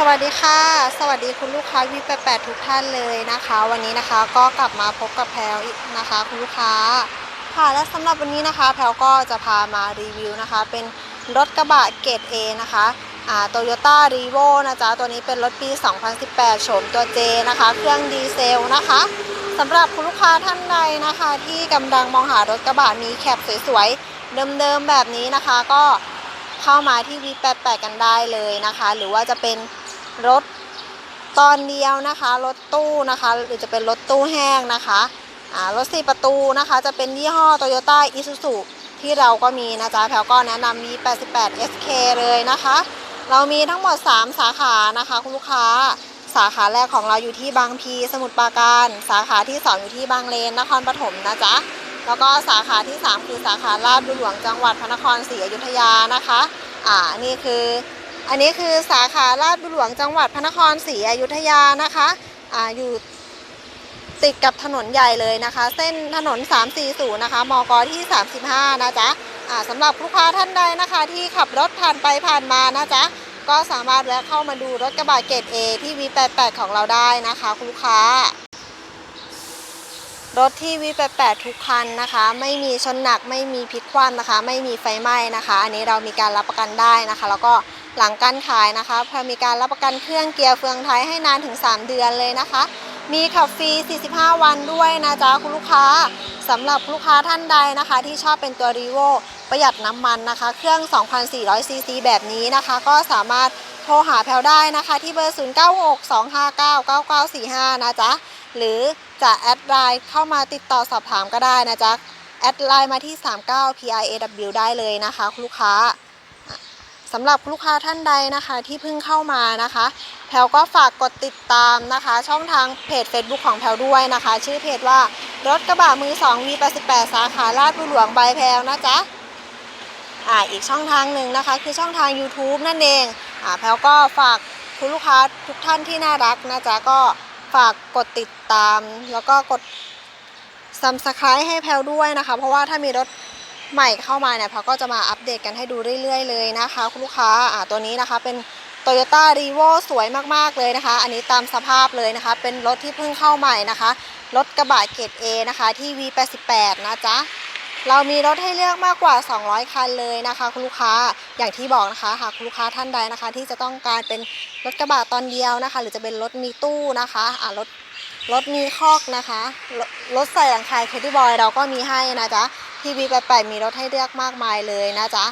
สวัสดีค่ะ สวัสดีคุณลูกค้าวีแปดทุกท่านเลยนะคะ วันนี้นะคะก็กลับมาพบกับแพลวอีกนะคะ คุณลูกค้าค่ะและสำหรับวันนี้นะคะ แพลวก็จะพามารีวิวนะคะ เป็นรถกระบะเกรด A นะคะอ่าโตโยต้ารีโวนะจ๊ะ ตัวนี้เป็นรถปี 2018 โฉมตัว J นะคะ เครื่องดีเซลนะคะสำหรับคุณลูกค้าท่านใดนะคะ ที่กำลังมองหารถกระบะมีแคปสวยๆเดิมๆแบบนี้นะคะก็เข้ามาที่ V88 กันได้เลยนะคะ หรือว่าจะเป็น รถตอนเดียวนะคะ รถตู้นะคะ หรือจะเป็นรถตู้แห้งนะคะอ่ารถ4ประตูนะคะจะเป็นยี่ห้อ Toyota Isuzu ที่เราก็มีนะจ๊ะแพลก็แนะนำ V88 SK เลยนะคะ เรามีทั้งหมด 3 สาขานะคะคุณลูกค้า สาขาแรกของเราอยู่ที่บางพี สมุทรปราการ สาขาที่ 2 อยู่ที่บางเลน นครปฐมนะจ๊ะ แล้วก็สาขาที่ 3 คือสาขาลาดบุหลวงจังหวัดพระนครศรีอยุธยานะคะ อ่า นี่คือ อันนี้คือสาขาลาดบุหลวงจังหวัดพระนครศรีอยุธยานะคะอ่าอยู่ติดกับถนนใหญ่เลยนะคะ เส้นถนน 340 นะคะ มกที่ 35 นะจ๊ะอ่าสำหรับลูกค้าท่านใดนะคะ ที่ขับรถผ่านไปผ่านมานะจ๊ะก็สามารถแวะเข้ามาดูรถกระบะเกรด A ที่ V88 ของเราได้นะคะคุณลูกค้า รถที่ V88 ทุกคันนะคะ ไม่มีชนหนักไม่มีพลิกคว่ำนะคะ ไม่มีไฟไหม้นะคะ อันนี้เรามีการรับประกันได้นะคะ แล้วก็ หลังการขายนะคะพอมีการรับประกันเครื่องเกียร์เฟืองไทยให้นานถึง 3 เดือนเลยนะคะ มีขับฟรี 45 วันด้วยนะจ๊ะคุณลูกค้าสำหรับลูกค้าท่านใดนะคะ ที่ชอบเป็นตัวรีโวประหยัดน้ำมันนะคะ เครื่อง 2,400 ซีซีแบบนี้นะคะ ก็สามารถโทรหาแพลวได้นะคะ ที่เบอร์ 0962599945 นะจ๊ะ หรือจะแอดไลน์เข้ามาติดต่อสอบถามก็ได้นะจ๊ะ แอดไลน์มาที่ 39 PIAW ได้เลยนะคะ คุณลูกค้า สำหรับลูกค้าท่านใดนะคะที่เพิ่งเข้ามานะคะ แพลวก็ฝากกดติดตามนะคะ ช่องทางเพจ Facebook ของแพลวด้วยนะคะ ชื่อเพจว่ารถกระบะมือ2 V88 สาขาลาดบุรีหลวงใบายแพลวนะจ๊ะอ่าอีกช่องทางหนึ่งนะคะ คือช่องทาง YouTube นั่นเองอ่าแพลวก็ฝากคุณลูกค้าทุกท่านที่น่ารักนะจ๊ะก็ฝากกดติดตามแล้วก็กด subscribe ให้แพลวด้วยนะคะ เพราะว่าถ้ามีรถ ใหม่เข้ามาเนี่ยพลวก็จะมาอัปเดตกันให้ดูเรื่อย ๆ เลยนะคะคุณลูกค้าอ่าตัวนี้นะคะเป็น Toyota r e v o สวยมากๆเลยนะคะ อันนี้ตามสภาพเลยนะคะ เป็นรถที่เพิ่งเข้าใหม่นะคะ รถกระบะเกรด A นะคะที่ V88 นะจ๊ะ เรามีรถให้เลือกมากกว่า 200 คันเลยนะคะคุณลูกค้า อย่างที่บอกนะคะ หากคุณลูกค้าท่านใดนะคะ ที่จะต้องการเป็นรถกระบะตอนเดียวนะคะ หรือจะเป็นรถมีตู้นะคะอ่ารถ รถมีคอกนะคะรถรถใส่หลังคาแคดีบอยเราก็มีให้นะจ๊ะที่ V88 มีรถให้เลือกมากมายเลยนะจ๊ะ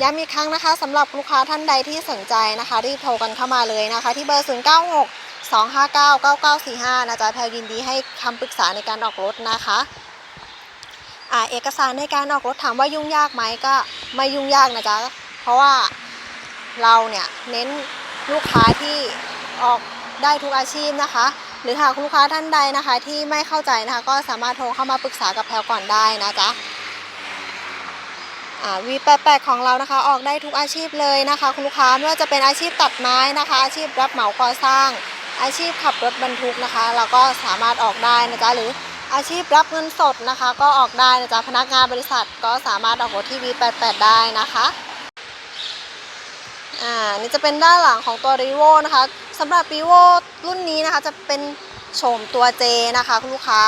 ย้ำอีกครั้งนะคะสำหรับลูกค้าท่านใดที่สนใจนะคะ รีบโทรกันเข้ามาเลยนะคะ ที่เบอร์ 0 9 6 2 5 9 9 9 4 5 นะจ๊ะแพลยินดีให้คำปรึกษาในการออกรถนะคะอ่าเอกสารในการออกรถถามว่ายุ่งยากไหมก็ไม่ยุ่งยากนะจ๊ะเพราะว่าเราเนี่ยเน้นลูกค้าที่ออกได้ทุกอาชีพนะคะ หรือหากลูกค้าท่านใดนะคะ ที่ไม่เข้าใจนะคะ ก็สามารถโทรเข้ามาปรึกษากับแพลก่อนได้นะจ๊ะอ่า V88 ของเรานะคะ ออกได้ทุกอาชีพเลยนะคะ คุณลูกค้าไม่ว่าจะเป็นอาชีพตัดไม้นะคะ อาชีพรับเหมาก่อสร้าง อาชีพขับรถบรรทุกนะคะ เราก็สามารถออกได้นะจ๊ะหรืออาชีพรับเงินสดนะคะ ก็ออกได้นะจ๊ะพนักงานบริษัทก็สามารถออกรถที่ V88 ได้นะคะ อ่านี่จะเป็นด้านหลังของตัว r ีโวนะคะสำหรับ r ีโวรุ่นนี้นะคะจะเป็นโฉมตัว J นะคะคุณลูกค้า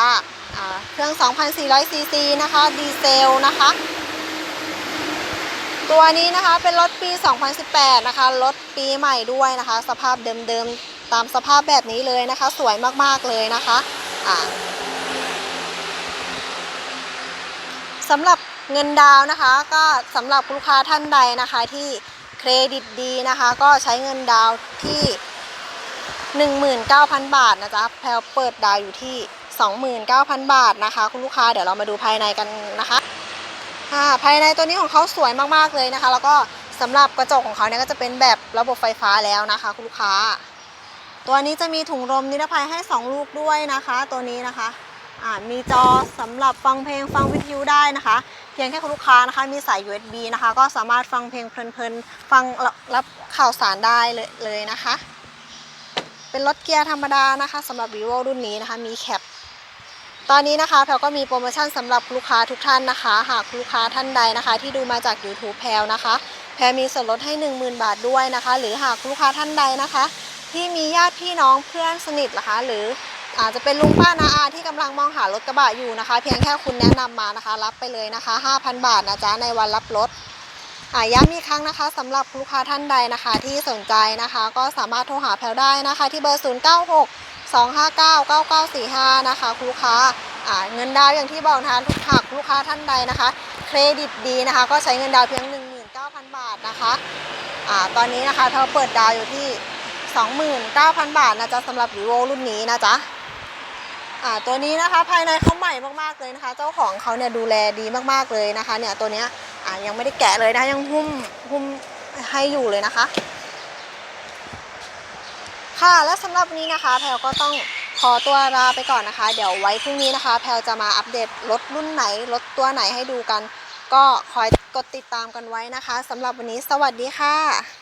เครื่อง 2,400 ซีซีนะคะ ดีเซลนะคะ ตัวนี้นะคะเป็นรถปี 2018 นะคะ รถปีใหม่ด้วยนะคะ สภาพเดิมๆ ตามสภาพแบบนี้เลยนะคะ สวยมากๆเลยนะคะอ่าสำหรับเงินดาวนะคะ ก็สำหรับลูกค้าท่านใดนะคะที่ เครดิตดีนะคะ ก็ใช้เงินดาวน์ที่ 19,000 บาทนะจ๊ะแพลวเปิดดาวอยู่ที่ 29,000 บาทนะคะ คุณลูกค้าเดี๋ยวเรามาดูภายในกันนะคะค่ะภายในตัวนี้ของเขาสวยมากๆเลยนะคะ แล้วก็สำหรับกระจกของเขาเนี่ยก็จะเป็นแบบระบบไฟฟ้าแล้วนะคะ คุณลูกค้า ตัวนี้จะมีถุงลมนิรภัยให้ 2 ลูกด้วยนะคะ ตัวนี้นะคะมีจอสำหรับฟังเพลงฟังวิทยุได้นะคะ เพียงแค่คุณลูกค้านะคะมีสาย USB นะคะ ก็สามารถฟังเพลงเพลินๆ ฟังรับข่าวสารได้เลยเลยนะคะ เป็นรถเกียร์ธรรมดานะคะสำหรับ vivo รุ่นนี้นะคะ มีแคปตอนนี้นะคะแพลก็มีโปรโมชั่นสำหรับลูกค้าทุกท่านนะคะ หากลูกค้าท่านใดนะคะ ที่ดูมาจาก YouTube แพลนะคะ แพลมีส่วนลดให้ 10,000 บาทด้วยนะคะ หรือหากลูกค้าท่านใดนะคะ ที่มีญาติพี่น้องเพื่อนสนิทนะคะ หรือ อาจจะเป็นลุงป้านาอาที่กำลังมองหารถกระบะอยู่นะคะ เพียงแค่คุณแนะนำมานะคะ รับไปเลยนะคะ 5,000 บาทนะจ๊ะในวันรับรถอ่าย้ำอีกครั้งนะคะสำหรับลูกค้าท่านใดนะคะ ที่สนใจนะคะ ก็สามารถโทรหาแพลได้นะคะ ที่เบอร์ 096 259 9945 นะคะลูกค้าอ่าเงินดาวอย่างที่บอกนะคะทุกหากลูกค้าท่านใดนะคะ เครดิตดีนะคะ ก็ใช้เงินดาวเพียง 19,000 บาทนะคะอ่าตอนนี้นะคะเธอเปิดดาวอยู่ที่ 29,000 บาทนะจ๊ะสำหรับรีโวรุ่นนี้นะจ๊ะ อ่าตัวนี้นะคะภายในเขาใหม่มากๆเลยนะคะ เจ้าของเขาเนี่ยดูแลดีมากๆเลยนะคะ เนี่ยตัวเนี้ยอ่ายังไม่ได้แกะเลยนะยังหุ้มหุ้มให้อยู่เลยนะคะ ค่ะและสำหรับนนี้นะคะแพลก็ต้องขอตัวลาไปก่อนนะคะ เดี๋ยวไว้พรุ่งนี้นะคะ แพลจะมาอัปเดตรถรุ่นไหนรถตัวไหนให้ดูกัน ก็คอยกดติดตามกันไว้นะคะสำหรับวันนี้สวัสดีค่ะ